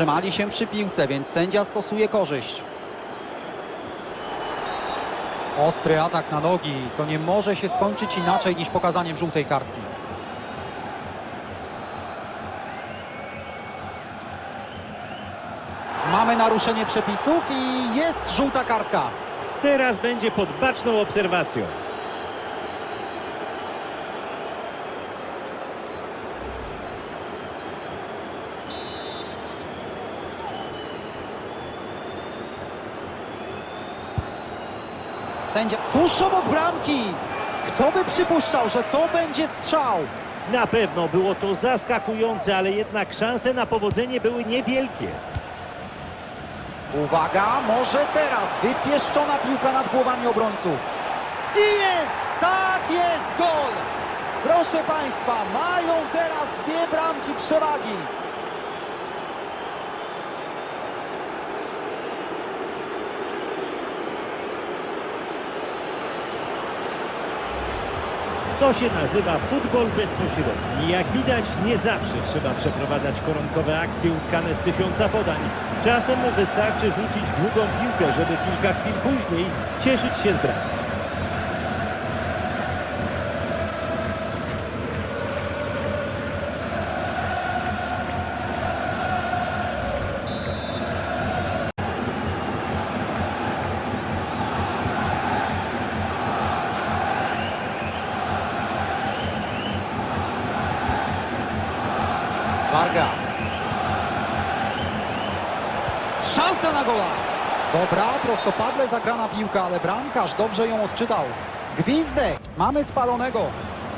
Utrzymali się przy piłce, więc sędzia stosuje korzyść. Ostry atak na nogi. To nie może się skończyć inaczej niż pokazaniem żółtej kartki. Mamy naruszenie przepisów i jest żółta kartka. Teraz będzie pod baczną obserwacją. Sędzia tuż obok bramki. Kto by przypuszczał, że to będzie strzał? Na pewno było to zaskakujące, ale jednak szanse na powodzenie były niewielkie. Uwaga, może teraz wypieszczona piłka nad głowami obrońców. I jest! Tak jest! Gol! Proszę Państwa, mają teraz dwie bramki przewagi. To się nazywa futbol bezpośredni. Jak widać, nie zawsze trzeba przeprowadzać koronkowe akcje utkane z tysiąca podań. Czasem wystarczy rzucić długą piłkę, żeby kilka chwil później cieszyć się z bramki. Gola. Dobra, prostopadle zagrana piłka, ale bramkarz dobrze ją odczytał. Gwizdek. Mamy spalonego.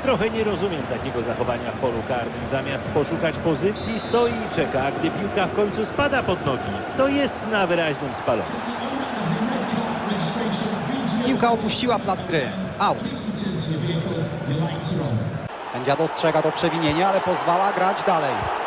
Trochę nie rozumiem takiego zachowania w polu karnym. Zamiast poszukać pozycji, stoi i czeka, a gdy piłka w końcu spada pod nogi, to jest na wyraźnym spalonym. Piłka opuściła plac gry. Out. Sędzia dostrzega to przewinienie, ale pozwala grać dalej.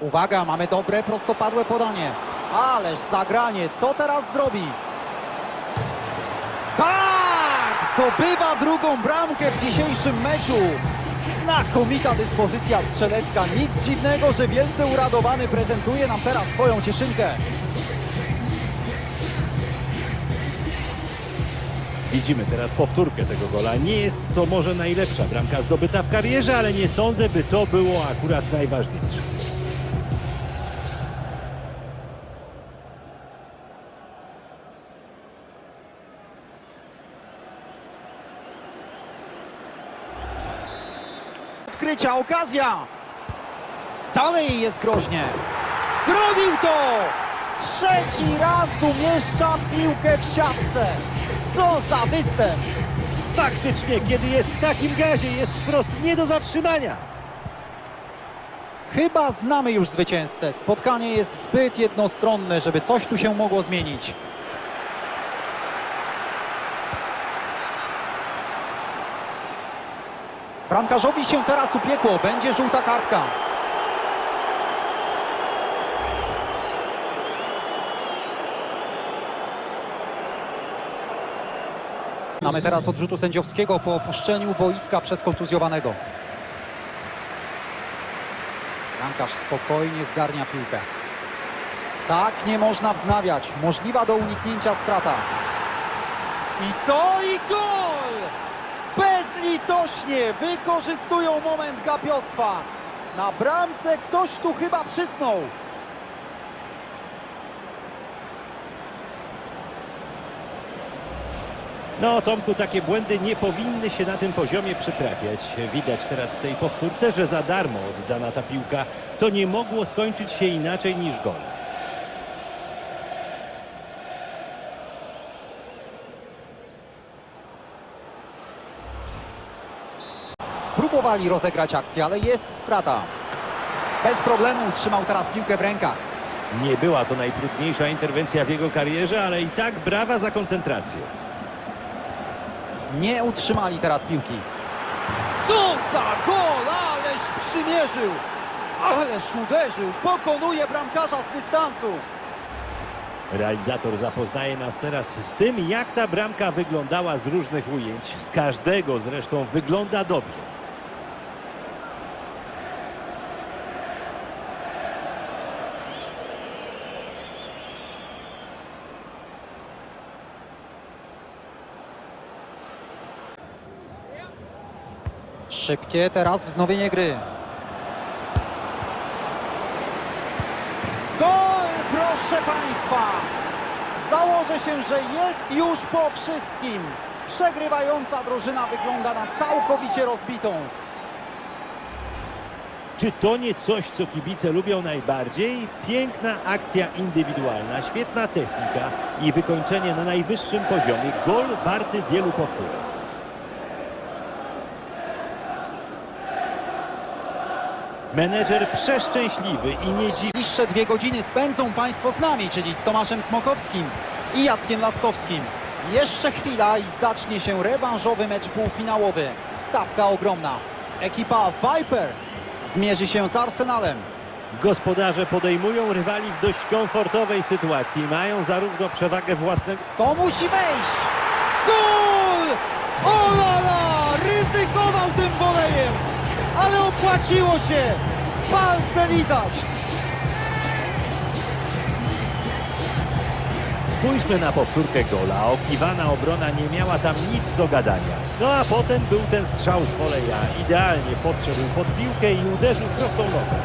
Uwaga, mamy dobre, prostopadłe podanie. Ależ zagranie, co teraz zrobi? Tak! Zdobywa drugą bramkę w dzisiejszym meczu. Znakomita dyspozycja strzelecka. Nic dziwnego, że wielce uradowany prezentuje nam teraz swoją cieszynkę. Widzimy teraz powtórkę tego gola. Nie jest to może najlepsza bramka zdobyta w karierze, ale nie sądzę, by to było akurat najważniejsze. Odkrycia, okazja! Dalej jest groźnie. Zrobił to! Trzeci raz umieszcza piłkę w siatce. Co za występ! Faktycznie, kiedy jest w takim gazie, jest wprost nie do zatrzymania. Chyba znamy już zwycięzcę. Spotkanie jest zbyt jednostronne, żeby coś tu się mogło zmienić. Bramkarzowi się teraz upiekło. Będzie żółta kartka. Mamy teraz odrzutu sędziowskiego po opuszczeniu boiska przez kontuzjowanego. Bramkarz spokojnie zgarnia piłkę. Tak nie można wznawiać. Możliwa do uniknięcia strata. I co? I gol! Bezlitośnie wykorzystują moment gapiostwa. Na bramce ktoś tu chyba przysnął. No, Tomku, takie błędy nie powinny się na tym poziomie przytrafiać. Widać teraz w tej powtórce, że za darmo oddana ta piłka. To nie mogło skończyć się inaczej niż gol. Próbowali rozegrać akcję, ale jest strata. Bez problemu utrzymał teraz piłkę w rękach. Nie była to najtrudniejsza interwencja w jego karierze, ale i tak brawa za koncentrację. Nie utrzymali teraz piłki. Co za gol! Ależ przymierzył! Ależ uderzył! Pokonuje bramkarza z dystansu! Realizator zapoznaje nas teraz z tym, jak ta bramka wyglądała z różnych ujęć. Z każdego zresztą wygląda dobrze. Szybkie teraz wznowienie gry. Gol, proszę Państwa! Założę się, że jest już po wszystkim. Przegrywająca drużyna wygląda na całkowicie rozbitą. Czy to nie coś, co kibice lubią najbardziej? Piękna akcja indywidualna, świetna technika i wykończenie na najwyższym poziomie. Gol warty wielu powtórek. Menedżer przeszczęśliwy i nie dziwi. Bliższe dwie godziny spędzą Państwo z nami, czyli z Tomaszem Smokowskim i Jackiem Laskowskim. Jeszcze chwila i zacznie się rewanżowy mecz półfinałowy. Stawka ogromna. Ekipa Vipers zmierzy się z Arsenalem. Gospodarze podejmują rywali w dość komfortowej sytuacji. Mają zarówno przewagę własnego... To musi wejść! Ale opłaciło się! Palce lizać! Spójrzmy na powtórkę gola. Okiwana obrona nie miała tam nic do gadania. No a potem był ten strzał z woleja. Idealnie podszedł pod piłkę i uderzył prostą nogą.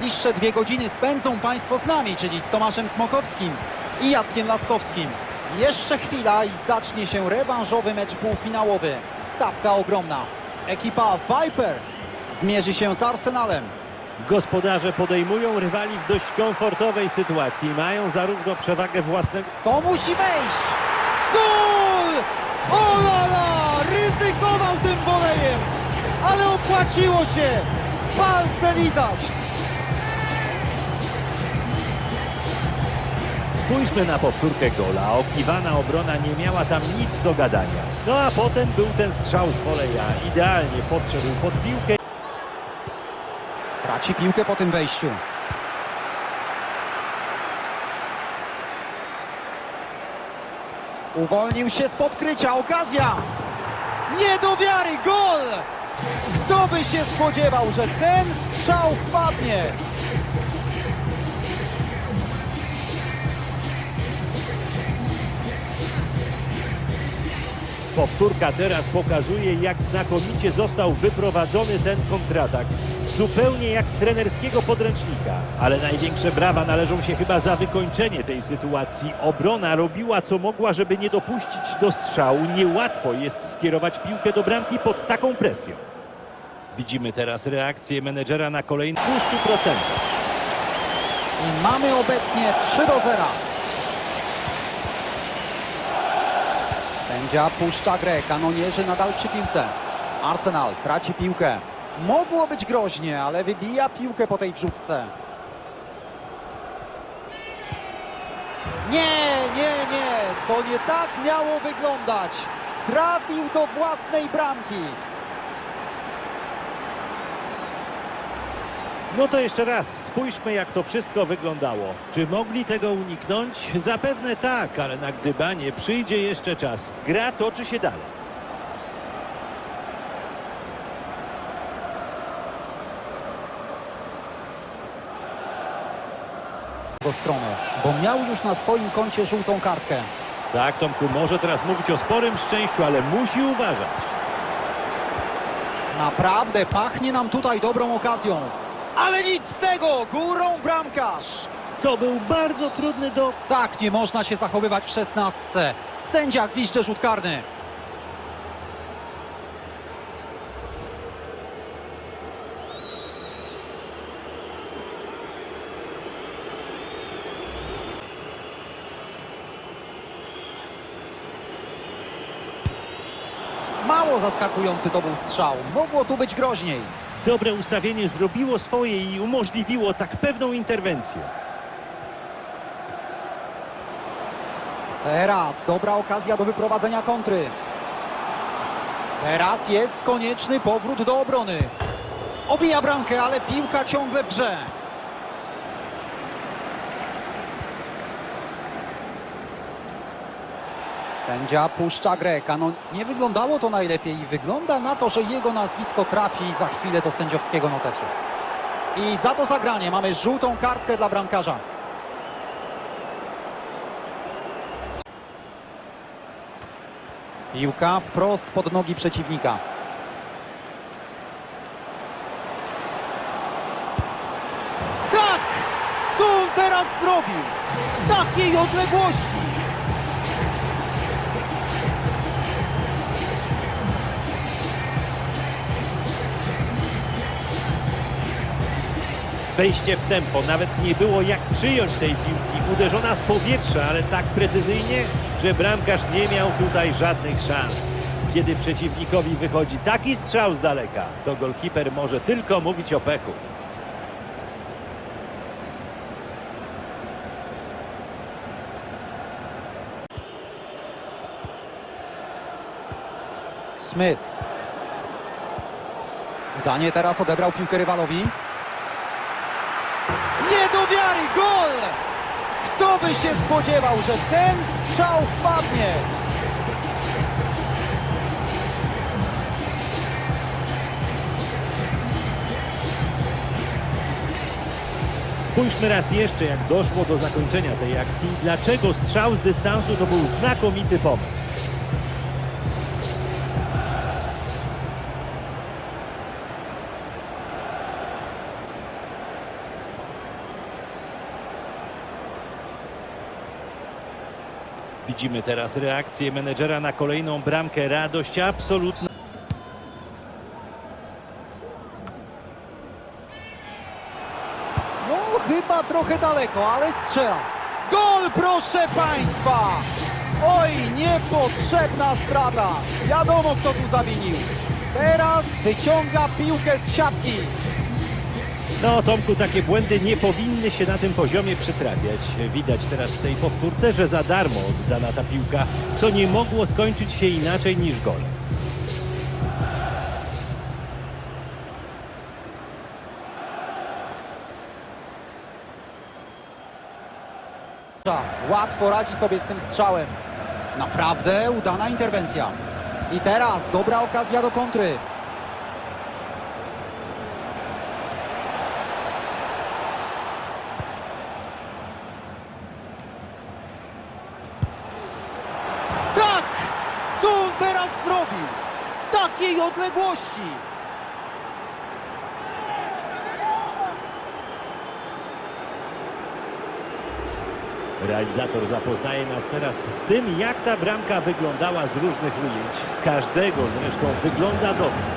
Bliższe dwie godziny spędzą Państwo z nami, czyli z Tomaszem Smokowskim i Jackiem Laskowskim. Jeszcze chwila i zacznie się rewanżowy mecz półfinałowy. Stawka ogromna. Ekipa Vipers zmierzy się z Arsenalem. Gospodarze podejmują rywali w dość komfortowej sytuacji. Mają zarówno przewagę własnego... To musi wejść! Gol! O la la! Ryzykował tym wolejem! Ale opłaciło się! Palce lizać! Spójrzmy na powtórkę gola. Okiwana obrona nie miała tam nic do gadania. No a potem był ten strzał z woleja. Idealnie podszedł pod piłkę. Traci piłkę po tym wejściu. Uwolnił się z podkrycia, okazja! Nie do wiary, gol! Kto by się spodziewał, że ten strzał wpadnie? Powtórka teraz pokazuje, jak znakomicie został wyprowadzony ten kontratak. Zupełnie jak z trenerskiego podręcznika. Ale największe brawa należą się chyba za wykończenie tej sytuacji. Obrona robiła co mogła, żeby nie dopuścić do strzału. Niełatwo jest skierować piłkę do bramki pod taką presją. Widzimy teraz reakcję menedżera na kolejny 200%. I mamy obecnie 3 do 0. Sędzia puszcza grę, kanonierzy nadal przy piłce. Arsenal traci piłkę. Mogło być groźnie, ale wybija piłkę po tej wrzutce. Nie, nie, nie, to nie tak miało wyglądać. Trafił do własnej bramki. No to jeszcze raz, spójrzmy jak to wszystko wyglądało. Czy mogli tego uniknąć? Zapewne tak, ale na gdybanie przyjdzie jeszcze czas. Gra toczy się dalej. Do strony, bo miał już na swoim koncie żółtą kartkę. Tak, Tomku, może teraz mówić o sporym szczęściu, ale musi uważać. Naprawdę pachnie nam tutaj dobrą okazją. Ale nic z tego! Górą bramkarz! To był bardzo trudny do... Tak nie można się zachowywać w szesnastce. Sędzia gwizdże rzut karny. Mało zaskakujący to był strzał. Mogło tu być groźniej. Dobre ustawienie zrobiło swoje i umożliwiło tak pewną interwencję. Teraz dobra okazja do wyprowadzenia kontry. Teraz jest konieczny powrót do obrony. Obija bramkę, ale piłka ciągle w grze. Sędzia puszcza Greka. No nie wyglądało to najlepiej i wygląda na to, że jego nazwisko trafi za chwilę do sędziowskiego notesu. I za to zagranie mamy żółtą kartkę dla bramkarza. Piłka wprost pod nogi przeciwnika. Tak! Co on teraz zrobił? Z takiej odległości! Wejście w tempo, nawet nie było jak przyjąć tej piłki. Uderzona z powietrza, ale tak precyzyjnie, że bramkarz nie miał tutaj żadnych szans. Kiedy przeciwnikowi wychodzi taki strzał z daleka, to golkiper może tylko mówić o pechu. Smith. Udanie teraz odebrał piłkę rywalowi. Kto by się spodziewał, że ten strzał wpadnie? Spójrzmy raz jeszcze, jak doszło do zakończenia tej akcji. Dlaczego strzał z dystansu to był znakomity pomysł. Widzimy teraz reakcję menedżera na kolejną bramkę. Radość absolutna. No, chyba trochę daleko, ale strzela. Gol, proszę Państwa! Oj, niepotrzebna strata. Wiadomo, kto tu zawinił. Teraz wyciąga piłkę z siatki. No, Tomku, takie błędy nie powinny się na tym poziomie przytrafiać. Widać teraz w tej powtórce, że za darmo oddana ta piłka. To nie mogło skończyć się inaczej niż golem. Łatwo radzi sobie z tym strzałem. Naprawdę udana interwencja. I teraz dobra okazja do kontry. Tak! Co on teraz zrobił? Z takiej odległości! Realizator zapoznaje nas teraz z tym, jak ta bramka wyglądała z różnych ujęć. Z każdego zresztą wygląda dobrze.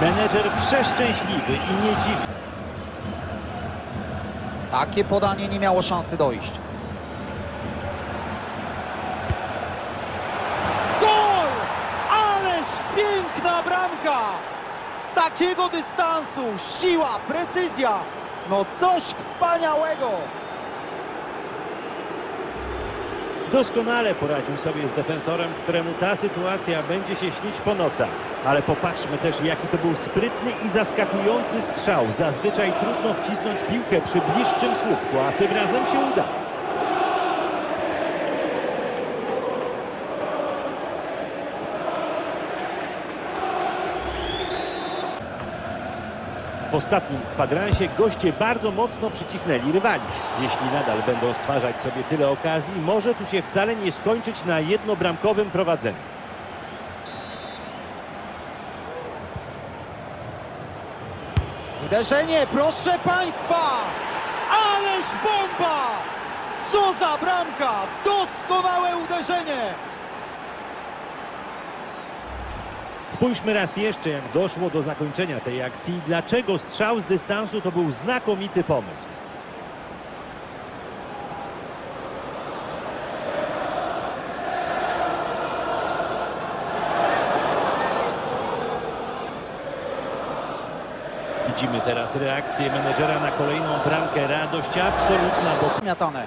Menedżer przeszczęśliwy i nie dziwi. Takie podanie nie miało szansy dojść. Gol! Ależ piękna bramka! Z takiego dystansu siła, precyzja. No coś wspaniałego. Doskonale poradził sobie z defensorem, któremu ta sytuacja będzie się śnić po nocach. Ale popatrzmy też, jaki to był sprytny i zaskakujący strzał. Zazwyczaj trudno wcisnąć piłkę przy bliższym słupku, a tym razem się uda. W ostatnim kwadransie goście bardzo mocno przycisnęli rywali. Jeśli nadal będą stwarzać sobie tyle okazji, może tu się wcale nie skończyć na jednobramkowym prowadzeniu. Uderzenie, proszę Państwa! Ależ bomba! Co za bramka! Doskonałe uderzenie! Spójrzmy raz jeszcze, jak doszło do zakończenia tej akcji i dlaczego strzał z dystansu to był znakomity pomysł. Widzimy teraz reakcję menedżera na kolejną bramkę. Radość absolutna, bo Miatane.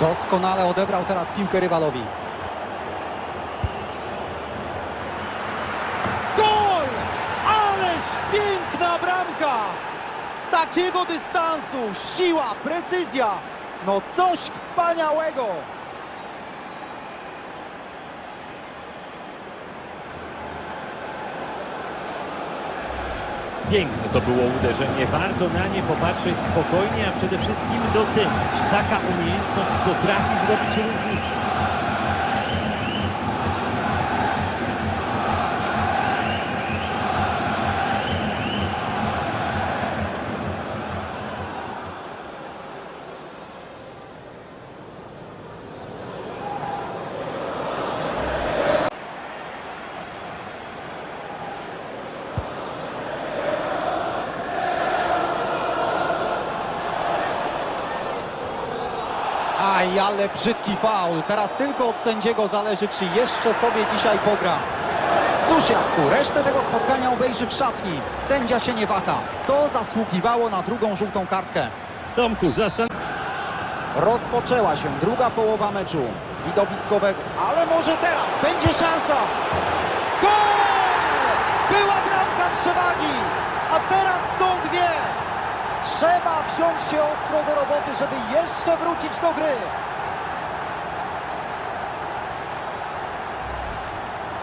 Doskonale odebrał teraz piłkę rywalowi. Gol! Ależ piękna bramka! Z takiego dystansu siła, precyzja, no coś wspaniałego! Piękne to było uderzenie. Warto na nie popatrzeć spokojnie, a przede wszystkim docenić. Taka umiejętność potrafi zrobić różnicę. Ale brzydki faul. Teraz tylko od sędziego zależy, czy jeszcze sobie dzisiaj pogra. Cóż Jacku, resztę tego spotkania obejrzy w szatni. Sędzia się nie waha. To zasługiwało na drugą żółtą kartkę. Tomku, zastan... Rozpoczęła się druga połowa meczu widowiskowego, ale może teraz będzie szansa. Gol! Była bramka przewagi, a teraz są dwie. Trzeba wziąć się ostro do roboty, żeby jeszcze wrócić do gry.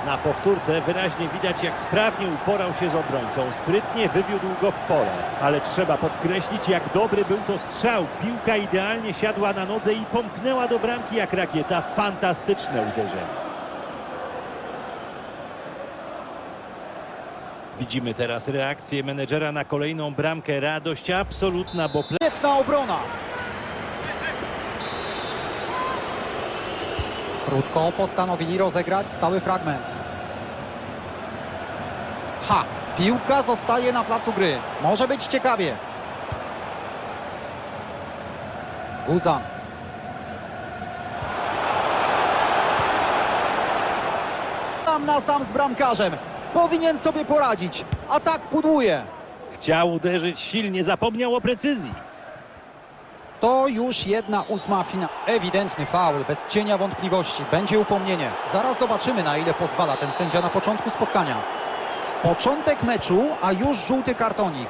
Na powtórce wyraźnie widać, jak sprawnie uporał się z obrońcą. Sprytnie wywiódł go w pole. Ale trzeba podkreślić, jak dobry był to strzał. Piłka idealnie siadła na nodze i pomknęła do bramki jak rakieta. Fantastyczne uderzenie. Widzimy teraz reakcję menedżera na kolejną bramkę. Radość absolutna, bo Świetna obrona. Krótko postanowili rozegrać stały fragment. Ha! Piłka zostaje na placu gry. Może być ciekawie. Guzan. Sam na sam z bramkarzem. Powinien sobie poradzić. Atak pudłuje. chciał uderzyć silnie, zapomniał o precyzji. To już jedna ósma fina. Ewidentny faul, bez cienia wątpliwości. Będzie upomnienie. Zaraz zobaczymy, na ile pozwala ten sędzia na początku spotkania. Początek meczu, a już żółty kartonik.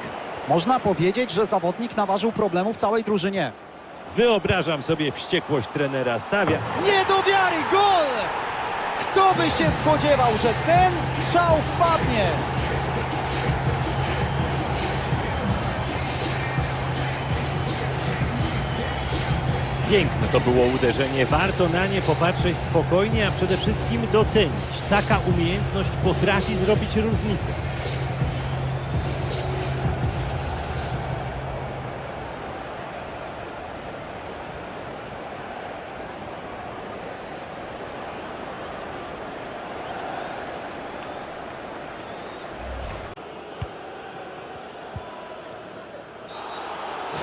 Można powiedzieć, że zawodnik naważył problemów całej drużynie. Wyobrażam sobie wściekłość trenera. Stawia Nie do wiary, gol! Kto by się spodziewał, że ten strzał wpadnie? Piękne to było uderzenie. Warto na nie popatrzeć spokojnie, a przede wszystkim docenić. Taka umiejętność potrafi zrobić różnicę.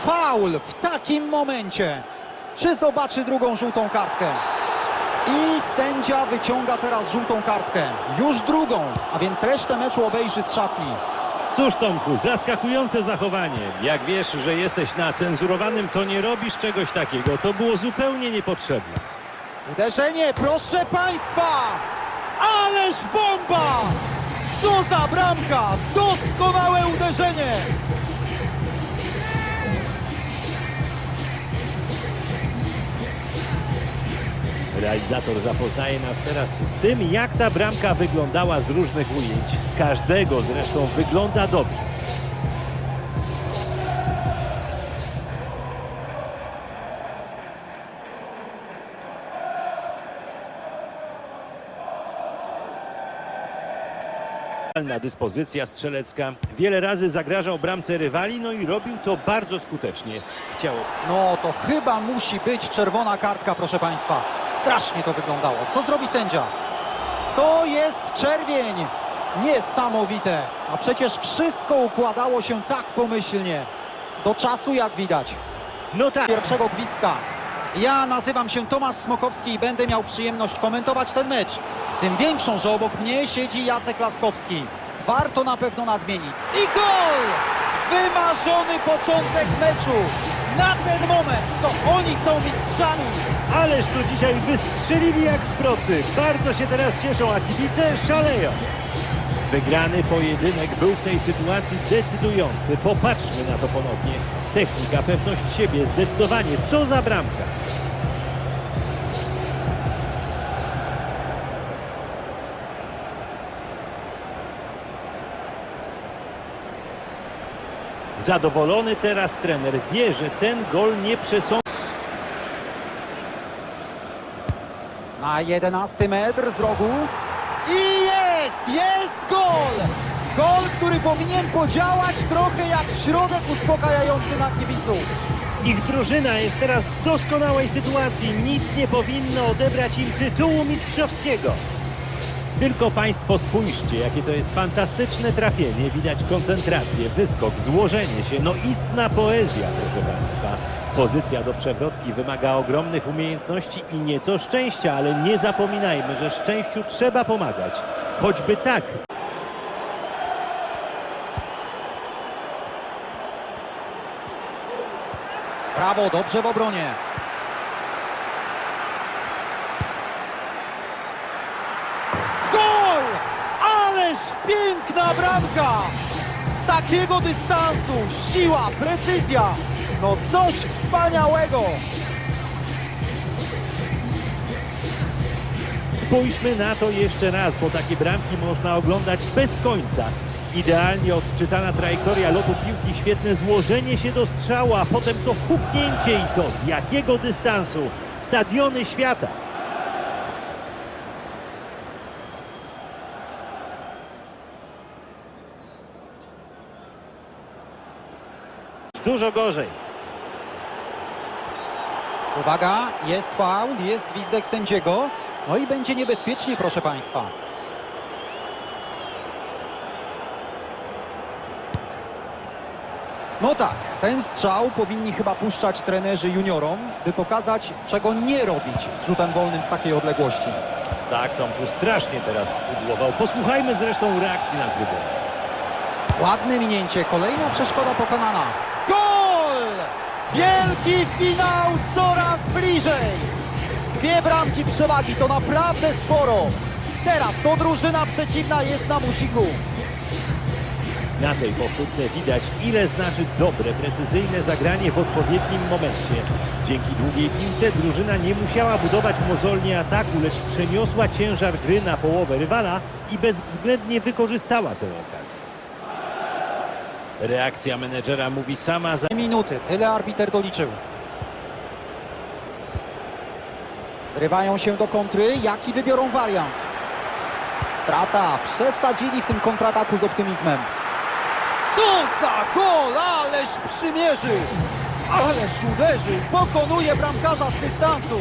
Faul w takim momencie. Czy zobaczy drugą żółtą kartkę? I sędzia wyciąga teraz żółtą kartkę. Już drugą, a więc resztę meczu obejrzy z szatni. Cóż Tomku, zaskakujące zachowanie. Jak wiesz, że jesteś na cenzurowanym, to nie robisz czegoś takiego. To było zupełnie niepotrzebne. Uderzenie, proszę Państwa! Ależ bomba! Co za bramka! Doskonałe uderzenie! Realizator zapoznaje nas teraz z tym, jak ta bramka wyglądała z różnych ujęć. Z każdego zresztą wygląda dobrze. Dyspozycja strzelecka. Wiele razy zagrażał bramce rywali, no i robił to bardzo skutecznie. Chciał No to chyba musi być czerwona kartka, proszę Państwa. Strasznie to wyglądało. Co zrobi sędzia? To jest czerwień! Niesamowite! A przecież wszystko układało się tak pomyślnie. Do czasu, jak widać. No tak. Pierwszego gwizdka. Ja nazywam się Tomasz Smokowski i będę miał przyjemność komentować ten mecz. Tym większą, że obok mnie siedzi Jacek Laskowski. Warto na pewno nadmienić. I gol! Wymarzony początek meczu. Na ten moment to oni są mistrzami. Ależ tu dzisiaj wystrzelili jak z procy. Bardzo się teraz cieszą, a kibice szaleją. Wygrany pojedynek był w tej sytuacji decydujący. Popatrzmy na to ponownie. Technika, pewność siebie, zdecydowanie. Co za bramka. Zadowolony teraz trener wie, że ten gol nie przesądza. Na 11 metr z rogu. I jest! Jest gol! Gol, który powinien podziałać trochę jak środek uspokajający na kibiców. Ich drużyna jest teraz w doskonałej sytuacji. Nic nie powinno odebrać im tytułu mistrzowskiego. Tylko Państwo spójrzcie, jakie to jest fantastyczne trafienie. Widać koncentrację, wyskok, złożenie się. No istna poezja, proszę Państwa. Pozycja do przewrotki wymaga ogromnych umiejętności i nieco szczęścia, ale nie zapominajmy, że szczęściu trzeba pomagać. Choćby tak, Brawo, dobrze w obronie. Gol! Ależ piękna bramka! Z takiego dystansu siła, precyzja. No coś wspaniałego. Spójrzmy na to jeszcze raz, bo takie bramki można oglądać bez końca. Idealnie odczytana trajektoria lotu piłki, świetne złożenie się do strzału, a potem to huknięcie i to z jakiego dystansu? Stadiony świata. Dużo gorzej. Uwaga, jest faul, jest gwizdek sędziego. No i będzie niebezpiecznie, proszę Państwa. No tak, ten strzał powinni chyba puszczać trenerzy juniorom, by pokazać, czego nie robić z rzutem wolnym z takiej odległości. Tak, Tomku strasznie teraz spudłował. Posłuchajmy zresztą reakcji na trybunę. Ładne minięcie, kolejna przeszkoda pokonana. Gol! Wielki finał coraz bliżej! Dwie bramki przewagi, to naprawdę sporo. Teraz to drużyna przeciwna jest na musiku. Na tej powtórce widać, ile znaczy dobre, precyzyjne zagranie w odpowiednim momencie. Dzięki długiej piłce drużyna nie musiała budować mozolnie ataku, lecz przeniosła ciężar gry na połowę rywala i bezwzględnie wykorzystała tę okazję. Reakcja menedżera mówi sama za... Minuty, tyle arbiter doliczył. Zrywają się do kontry, jaki wybiorą wariant? Strata, przesadzili w tym kontrataku z optymizmem. Sosa, gol, ależ przymierzył! Ależ uderzył, pokonuje bramkarza z dystansu.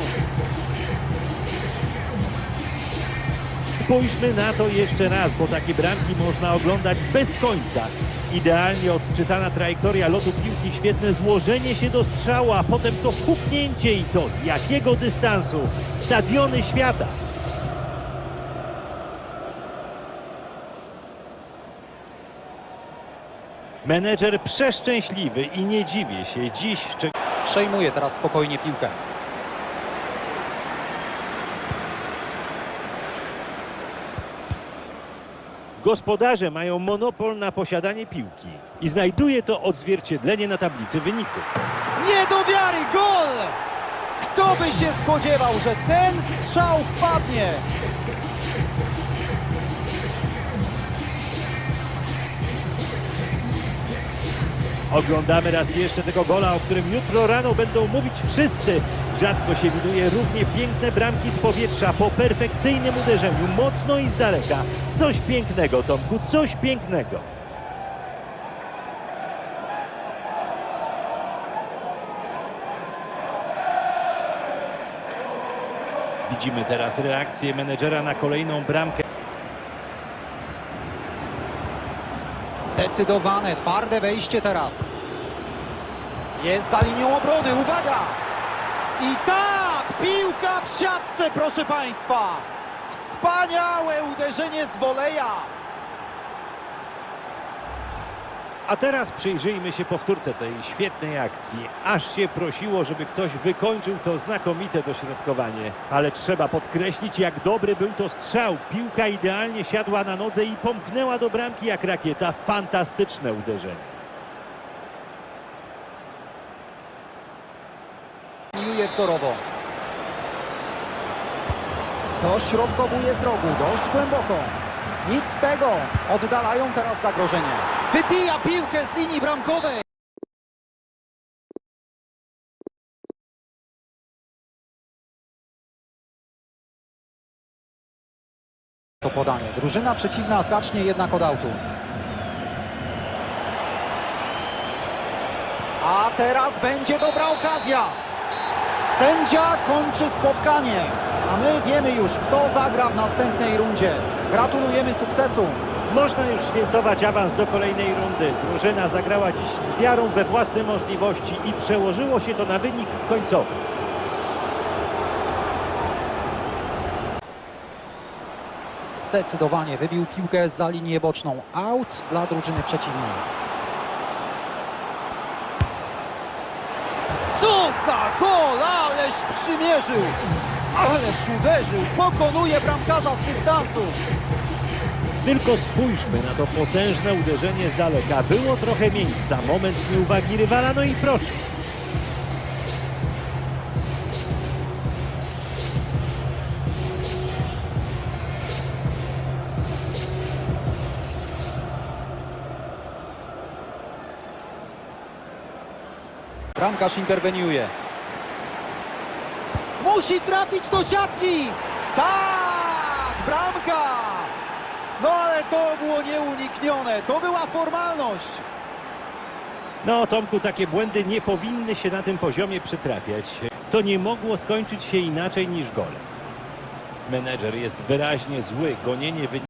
Spójrzmy na to jeszcze raz, bo takie bramki można oglądać bez końca. Idealnie odczytana trajektoria lotu piłki, świetne złożenie się do strzału, a potem to huknięcie i to z jakiego dystansu? Stadiony świata. Menedżer przeszczęśliwy i nie dziwię się. Dziś czeka Przejmuje teraz spokojnie piłkę. Gospodarze mają monopol na posiadanie piłki i znajduje to odzwierciedlenie na tablicy wyników. Nie do wiary, gol! Kto by się spodziewał, że ten strzał wpadnie? Oglądamy raz jeszcze tego gola, o którym jutro rano będą mówić wszyscy. Rzadko się widuje równie piękne bramki z powietrza po perfekcyjnym uderzeniu, mocno i z daleka. Coś pięknego, Tomku, coś pięknego. Widzimy teraz reakcję menedżera na kolejną bramkę. Zdecydowane, twarde wejście teraz. Jest za linią obrony, uwaga! I tak, piłka w siatce, proszę Państwa! Wspaniałe uderzenie z woleja! A teraz przyjrzyjmy się powtórce tej świetnej akcji. Aż się prosiło, żeby ktoś wykończył to znakomite dośrodkowanie. Ale trzeba podkreślić, jak dobry był to strzał. Piłka idealnie siadła na nodze i pomknęła do bramki jak rakieta. Fantastyczne uderzenie. Miuje wzorowo. Dośrodkowuje z rogu, dość głęboko. Nic z tego. Oddalają teraz zagrożenie. Wypija piłkę z linii bramkowej. To podanie. Drużyna przeciwna zacznie jednak od autu. A teraz będzie dobra okazja. Sędzia kończy spotkanie, a my wiemy już, kto zagra w następnej rundzie. Gratulujemy sukcesu. Można już świętować awans do kolejnej rundy. Drużyna zagrała dziś z wiarą we własne możliwości i przełożyło się to na wynik końcowy. Zdecydowanie wybił piłkę za linię boczną. Out dla drużyny przeciwnej. Sosa, gol, ależ przymierzył! Ależ uderzył, pokonuje bramkarza z dystansu. Tylko spójrzmy na to potężne uderzenie z daleka. Było trochę miejsca, moment nieuwagi rywala, no i proszę. Bramkarz interweniuje. Musi trafić do siatki! Tak! Bramka! No ale to było nieuniknione. To była formalność. No, Tomku, takie błędy nie powinny się na tym poziomie przytrafiać. To nie mogło skończyć się inaczej niż golem. Menedżer jest wyraźnie zły, gonienie wynika.